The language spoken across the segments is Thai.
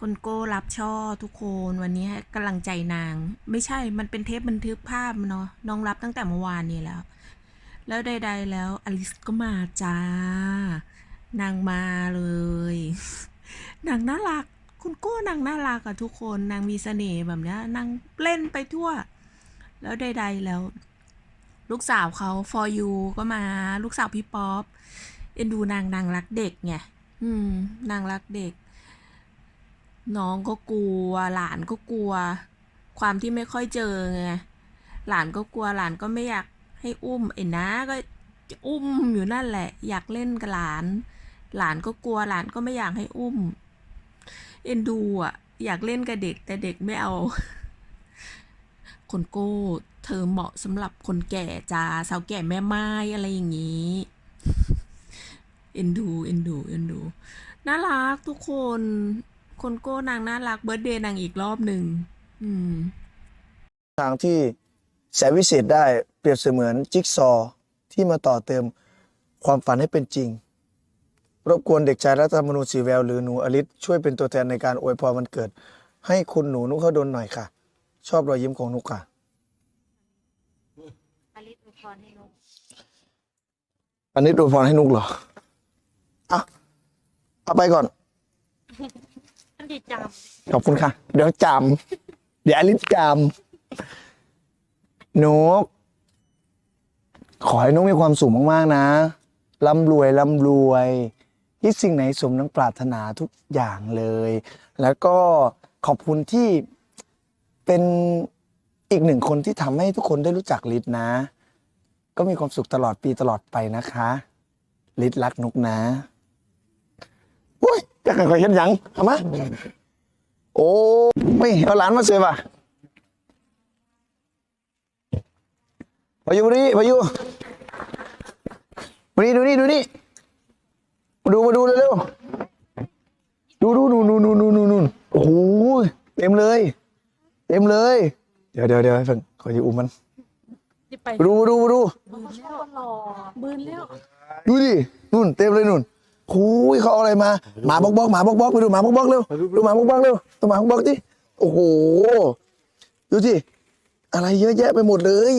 คนโก้รับช่อทุกคนวันนี้กำลังใจนาง ไม่ใช่มันเป็นเทปบันทึกภาพเนาะน้องรับตั้งแต่เมื่อวานนี้แล้ว แล้วใด ๆ แล้วอลิสก็มาจ้า นางมาเลย นางน่ารัก คุณโก้นางน่ารักอะทุกคนนางมีเสน่ห์แบบเนี้ยนางเล่นไปทั่ว แล้วใด ๆแล้ว ลูกสาวเขา for you ก็มาลูกสาวพี่ป๊อปเอ็นดูนางนางรักเด็กไงอืม นางรักเด็ก น้องก็กลัว หลานก็กลัว ความที่ไม่ค่อยเจอไงหลานก็กลัวหลานก็ไม่อยากให้อุ้มไอ้นะก็จะอุ้มอยู่นั่นแหละ อยากเล่นกับหลาน หลานก็กลัวหลานก็ไม่อยากให้อุ้ม เอ็นดูอะ อยากเล่นกับเด็กแต่เด็กไม่เอา คนโก้ เธอเหมาะสำหรับคนแก่จ้าสาวแก่แม่ไม้อะไรอย่างนี้เอ็นดูเอ็นดูเอ็นดูน่ารักทุกคน คนโก้นางน่ารักเบิร์ดเดย์นางอีกรอบหนึ่งอืม ทางที่แสนวิเศษได้เปรียบเสมือนจิ๊กซอว์ที่มาต่อเติมความฝันให้เป็นจริง รบกวนเด็กชายรัตนมนูสีแววหรือหนูอลิศช่วยเป็นตัวแทนในการอวยพรวันเกิด ให้คุณหนูนุกเขาดนหน่อยค่ะ ชอบรอยยิ้มของนุกค่ะ อลิสอวยพรให้นุกอันนี้อวยพรให้นุกเหรออะเอาไปก่อน ดีจขอบคุณค่ะ เดี๋ยวจำเดี๋ยวอลิศจำนุกขอให้นุกมีความสุขมากๆนะร่ำรวยร่ำรวยคิดสิ่งไหนสมนังปรารถนาทุกอย่างเลย แล้วก็ขอบคุณที่เป็นอีกหนึ่งคนที่ทำให้ทุกคนได้รู้จักลิศนะ ก็มีความสุขตลอดปีตลอดไปนะคะลิศรักนุกนะ จะให้ยเห็นยังเอามาโอ้ไม่เอาหลานมาเสียว่ะพายุมานี่พายุมารีดูนี่ดูนี่มาดูมาดูเร็วๆดูดูนู่นนู่นนู่นนู่นนู่โอ้โหเต็มเลย เต็มเลย เดี๋ยวเดี๋ยวเดี๋ยวให้ฟังขออยู่อุ้มมันดูมาดูมาดูมาดูบืนแล้วบืนแล้วดูดินู่นเต็มเลยนู่น คุยเขาเอาอะไรมาหมาบอกบอกหมาบอกบอกไปดูหมาบอกบอกเร็วดูหมาบอกบอกเร็วตัวหมาบอกบอกดิโอ้โหดูสิอะไรเยอะแยะไปหมดเลย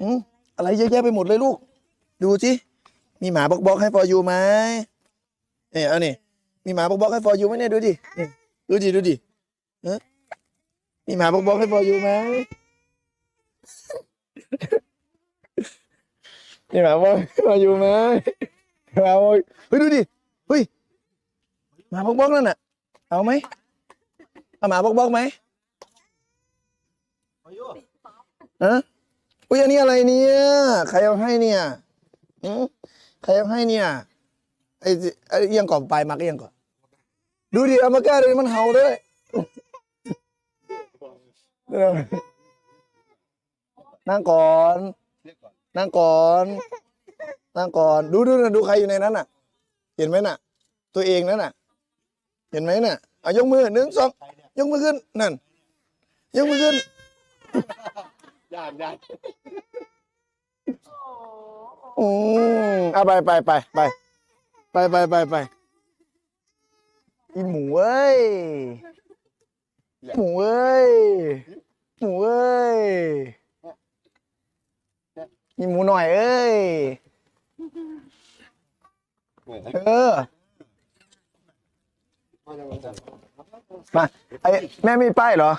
อืมอะไรเยอะแยะไปหมดเลยลูก ดูสิมีหมาบอกบอกให้ฟอยูไหมเนี่ยเอานี่มีหมาบอกบอกให้ฟอยูไหมเนี่ยดูดินี่ดูดิดูดิเออมีหมาบอกบอกให้ฟอยูไหมมีหมาบอกให้ฟอยูไหม หมาบอกเฮ้ยดูดิเฮ้ยหมาบอกบอกนั่นน่ะ เอาไหมเอาหมาบอกบอกไหมฮะอุ้ยอันนี้อะไรเนี่ย ใครเอาให้เนี่ยอืมใครเอาให้เนี่ยไอ้ที่ไอ้เอียงก่อนไปมาก็เอียงก่อนดูดิเอามาแก้เลยมันเห่าด้วยเดี๋ยวนั่งก่อนนั่งก่อน นั่งก่อนดูดูนะดูใครอยู่ในนั้นน่ะ เห็นไหมน่ะ ตัวเองนั่นน่ะ เห็นไหมน่ะเอายกมือหนึ่งสองยกมือขึ้นนั่น ยกมือขึ้นอืมเอาไปไปไปไปไปไปไปไปอีหมูเอ้ยหมูเอ้ยหมูเอ้ยอีหมูหน่อยเอ้ย เออ มาไอแม่มีป้ายเหรอ